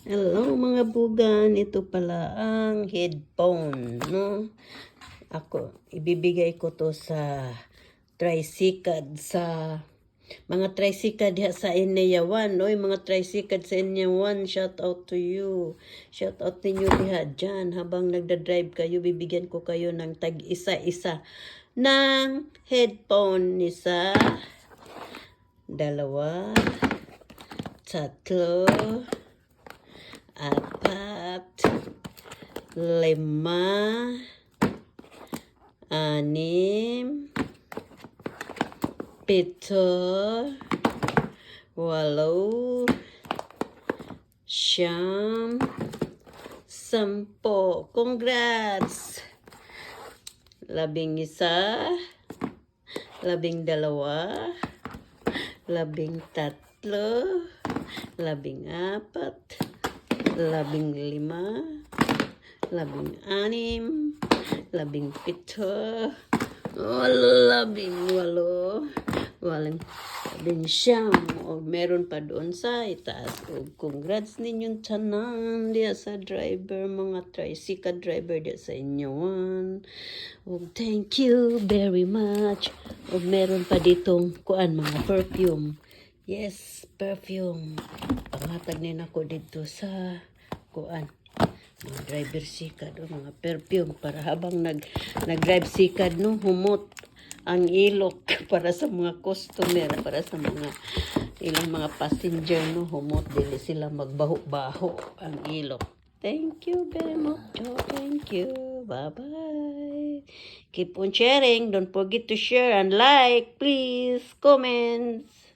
Hello mga bugan, ito pala ang headphone, no? Ako, ibibigay ko to sa tricycad sa mga tricycad sa Ineyawan, no? Yung mga tricycad sa Ineyawan, shout out to you. Shout out ninyo diha dyan. Habang nagda-drive kayo, bibigyan ko kayo ng tag isa-isa ng headphone isa, dalawa, tatlo, apat, lima, anim, pito, walo, siyam, sampo. Congrats! Labing isa, labing dalawa, labing tatlo, labing apat, labing lima, labing anim, labing pito, oh, labing walo, walang labing siyam, o meron pa doon sa itaas. O, congrats ninyong tanan diya sa driver, mga tricycle driver diya sa inyo. O, thank you very much. O, meron pa ditong kuan mga perfume. Yes, perfume. Pangatag na ako dito sa kuan. Mga driver sikad o mga perfume para habang nag nag-drive sikad no humot ang ilok para sa mga customer para sa mga ilang mga passenger no humot dili sila magbaho-baho ang ilok. Thank you very much oh, thank you. Bye bye keep on sharing. Don't forget to share and like please. Comments